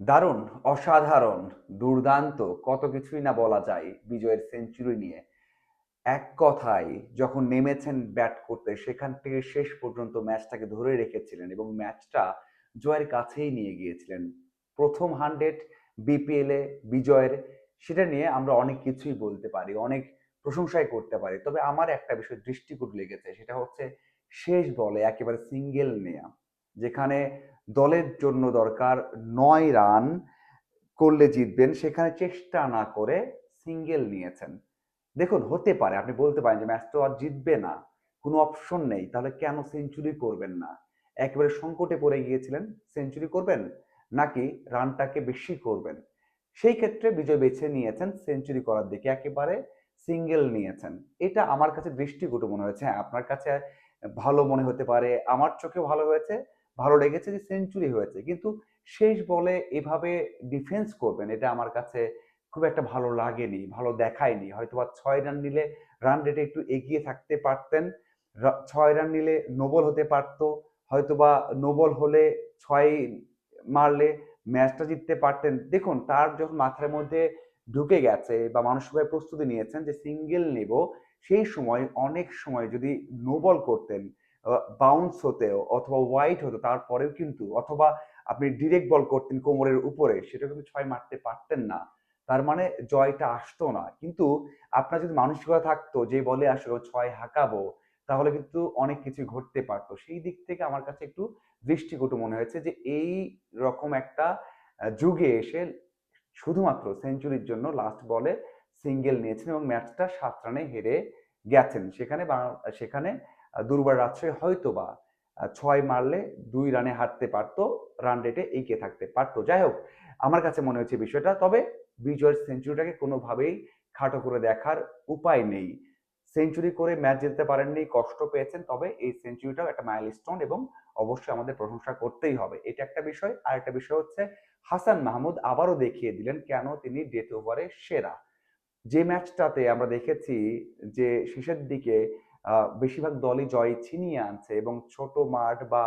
দারুণ, অসাধারণ, দুর্দান্ত, কত কিছুই না বলা যায় বিজয়ের সেঞ্চুরি নিয়ে। এক কথায়, যখন নেমেছেন ব্যাট করতে, সেখান থেকে শেষ পর্যন্ত ম্যাচটাকে ধরে রেখেছিলেন এবং ম্যাচটা জয়ের কাছেই নিয়ে গিয়েছিলেন। প্রথম হান্ড্রেড বিপিএল বিজয়ের, সেটা নিয়ে আমরা অনেক কিছুই বলতে পারি, অনেক প্রশংসাই করতে পারি। তবে আমার একটা বিষয় দৃষ্টিকূট লেগেছে, সেটা হচ্ছে শেষ বলে একেবারে সিঙ্গেল নেয়া। যেখানে দলের জন্য দরকার নয় রান করলে জিতবেন, সেখানে চেষ্টা না করে সিঙ্গেল নিয়েছেন। দেখুন, হতে পারে, আপনি বলতে পারেন যে ম্যাচ তো আর জিতবে না, কোনো অপশন নেই, তাহলে কেন সেঞ্চুরি করবেন না? একেবারে সংকটে পড়ে গিয়েছিলেন সেঞ্চুরি করবেন? নাকি রানটাকে বেশি করবেন? সেই ক্ষেত্রে বিজয় বেছে নিয়েছেন সেঞ্চুরি করার দিকে একেবারে সিঙ্গেল নিয়েছেন। এটা আমার কাছে দৃষ্টিকটু মনে হয়েছে। হ্যাঁ আপনার কাছে ভালো মনে হতে পারে, আমার চোখেও ভালো হয়েছে। ভালো লেগেছে যে সেঞ্চুরি হয়েছে। কিন্তু শেষ বলে এভাবে ডিফেন্স করবেন, এটা আমার কাছে খুব একটা ভালো লাগেনি, ভালো দেখায়নি। হয়তো বা ছয় রান নিলে রান রেটে একটু এগিয়ে থাকতে পারতেন ছয় রান নিলে নোবল হতে পারতো হয়তো বা নোবল হলে ছয় মারলে ম্যাচটা জিততে পারতেন। দেখুন, তার যখন মাথার মধ্যে ঢুকে গেছে বা মানসিকভাবে প্রস্তুতি নিয়েছেন যে সিঙ্গেল নেব, সেই সময়, অনেক সময় যদি নোবল করতেন বাউন্স হতেও অথবা হোয়াইট হতো তারপরেও কিন্তু অথবা আপনি ডিরেক্ট বল করতেন কোমরের উপরে, সেটা কিন্তু ছয় মারতে পারতেন না। তার মানে জয়টা আসতো না। কিন্তু আপনার যদি মানসিকতা থাকতো, যে বলে আসলে ছয় হাঁকাবো, তাহলে কিন্তু অনেক কিছু ঘটতে পারতো। সেই দিক থেকে আমার কাছে একটু দৃষ্টিকটু মনে হয়েছে যে এই রকম একটা যুগে এসে শুধুমাত্র সেঞ্চুরির জন্য লাস্ট বলে সিঙ্গেল নিয়েছেন এবং ম্যাচটা সাত রানে হেরে গেছেন। সেখানে সেখানে দুর্বার রাজশাহী হয়তো বা ছয় মারলে দুই রানে হারতে পারতো রান রেটে এগিয়ে থাকতে পারতো। যাই হোক, আমার কাছে মনে হচ্ছে বিষয়টা, তবে বিজয়ের সেঞ্চুরিটাকে কোনোভাবেই খাটো করে দেখার উপায় নেই। সেঞ্চুরি করে ম্যাচ জিততে পারেননি, কষ্ট পেয়েছেন, তবে এই সেঞ্চুরিটাও একটা মাইল স্টোন এবং অবশ্যই আমাদের প্রশংসা করতেই হবে। এটা একটা বিষয়। আর একটা বিষয় হচ্ছে, হাসান মাহমুদ আবারও দেখিয়ে দিলেন কেন তিনি ডেথ ওভারে সেরা। যে ম্যাচটাতে আমরা দেখেছি যে শেষের দিকে বেশিরভাগ দলই জয় ছিনিয়ে আনছে এবং ছোট মাঠ বা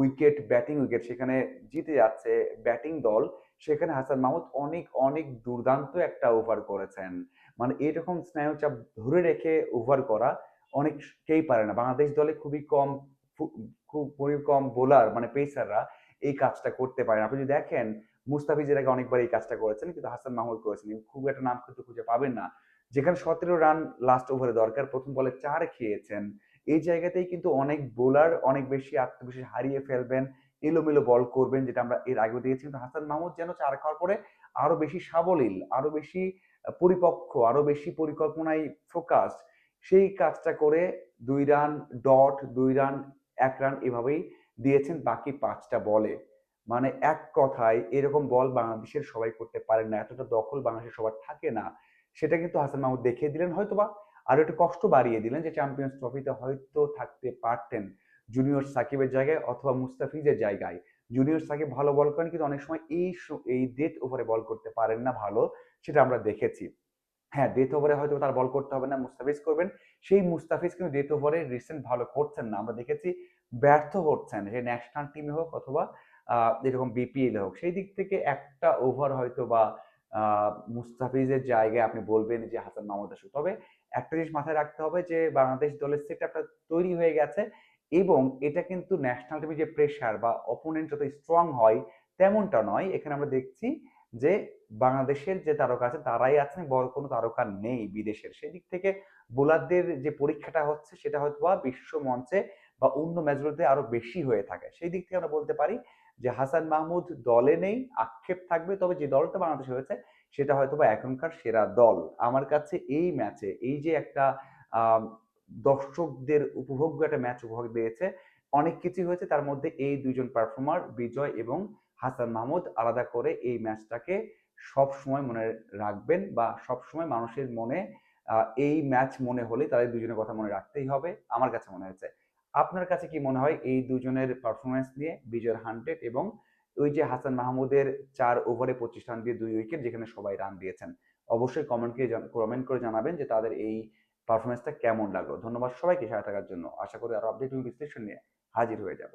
উইকেট, ব্যাটিং উইকেট সেখানে জিতে যাচ্ছে ব্যাটিং দল। সেখানে হাসান মাহমুদ অনেক অনেক দুর্দান্ত একটা ওভার করেছেন। মানে এরকম স্নায়ুচাপ ধরে রেখে ওভার করা অনেকেই পারে না। বাংলাদেশ দলে খুবই কম খুব, খুবই কম বোলার মানে পেসাররা এই কাজটা করতে পারে না। আপনি যদি দেখেন, মুস্তাফিজের আগে অনেকবার এই কাজটা করেছেন, কিন্তু হাসান মাহমুদ করেছেন। খুব একটা নাম কিন্তু খুঁজে পাবেন না। যেখানে সতেরো রান লাস্ট ওভারে দরকার, প্রথম বলে চার খেয়েছেন। এই জায়গাতেই কিন্তু অনেক বোলার অনেক বেশি আত্মবিশ্বাস হারিয়ে ফেলবেন, এলোমেলো বল করবেন, যেটা আমরা এর আগেও দিয়েছি। কিন্তু হাসান মাহমুদ যেন চার খাওয়ার পরে আরও বেশি সাবলীল, আরও বেশি পরিপক্ক, আরও বেশি পরিকল্পনায় ফোকাস সেই কাজটা করে দুই রান ডট দুই রান এক রান এভাবেই দিয়েছেন বাকি পাঁচটা বলে মানে এক কথায় এরকম বল বাংলাদেশের সবাই করতে পারেন না, এতটা দখল বাংলাদেশের সবার থাকে না। সেটা কিন্তু হাসান মাহমুদ দেখিয়ে দিলেন, হয়তোবা আরও একটু কষ্ট বাড়িয়ে দিলেন যে চ্যাম্পিয়ন্স ট্রফিতে হয়তো থাকতে পারতেন জুনিয়র সাকিবের জায়গায় অথবা মুস্তাফিজের জায়গায়। জুনিয়র সাকিব ভালো বল করেন কিন্তু অনেক সময় এই এই ডেথ ওভারে বল করতে পারেন না ভালো, সেটা আমরা দেখেছি। হ্যাঁ ডেথ ওভারে হয়তো তার বল করতে হবে না, মুস্তাফিজ করবেন। সেই মুস্তাফিজ কিন্তু ডেথ ওভারে রিসেন্ট ভালো করছেন না, আমরা দেখেছি ব্যর্থ হচ্ছেন, সে ন্যাশনাল টিমে হোক অথবা এরকম বিপিএল হোক। সেই দিক থেকে একটা ওভার হয়তো বা মুস্তাফিজের জায়গায় আপনি বলবেন যে হাসান মাহমুদ আসুক তবে একটা জিনিস মাথায় রাখতে হবে যে বাংলাদেশ দলের সেট আপটা তৈরি হয়ে গেছে এবং এটা কিন্তু ন্যাশনাল টিমের যে প্রেশার বা অপোনেন্ট যত স্ট্রং হয় তেমনটা নয়। এখানে আমরা দেখছি যে বাংলাদেশের যে তারকা আছে তারাই আছেন, বড় কোনো তারকা নেই বিদেশের। সেই দিক থেকে বোলারদের যে পরীক্ষাটা হচ্ছে সেটা হয়তো বা বিশ্ব মঞ্চে বা অন্য ম্যাচগুলোতে আরও বেশি হয়ে থাকে। সেই দিক থেকে আমরা বলতে পারি যে হাসান মাহমুদ দলে নেই, আক্ষেপ থাকবে, তবে যে দলটা বাংলাদেশে হয়েছে, সেটা হয়তো বা এখনকার সেরা দল। আমার কাছে এই ম্যাচে, এই যে একটা দর্শকদের উপভোগ্য, একটা ম্যাচ উপভোগ দিয়েছে, অনেক কিছুই হয়েছে, তার মধ্যে এই দুইজন পারফর্মার বিজয় এবং হাসান মাহমুদ, আলাদা করে এই ম্যাচটাকে সব সময় মনে রাখবেন বা সব সময় মানুষের মনে এই ম্যাচ মনে হলে তাদের দুজনের কথা মনে রাখতেই হবে, আমার কাছে মনে হয়েছে। আপনার কাছে কি মনে হয় এই দুজনের পারফরমেন্স নিয়ে বিজয় হান্ড্রেড এবং ওই যে হাসান মাহমুদের চার ওভারে পঁচিশ রান দিয়ে দুই উইকেট যেখানে সবাই রান দিয়েছেন? অবশ্যই কমেন্টকে কমেন্ট করে জানাবেন যে তাদের এই পারফরমেন্সটা কেমন লাগল। ধন্যবাদ সবাইকে সাথে থাকার জন্য। আশা করি আরও আপডেট বিশ্লেষণ নিয়ে হাজির হয়ে যাব।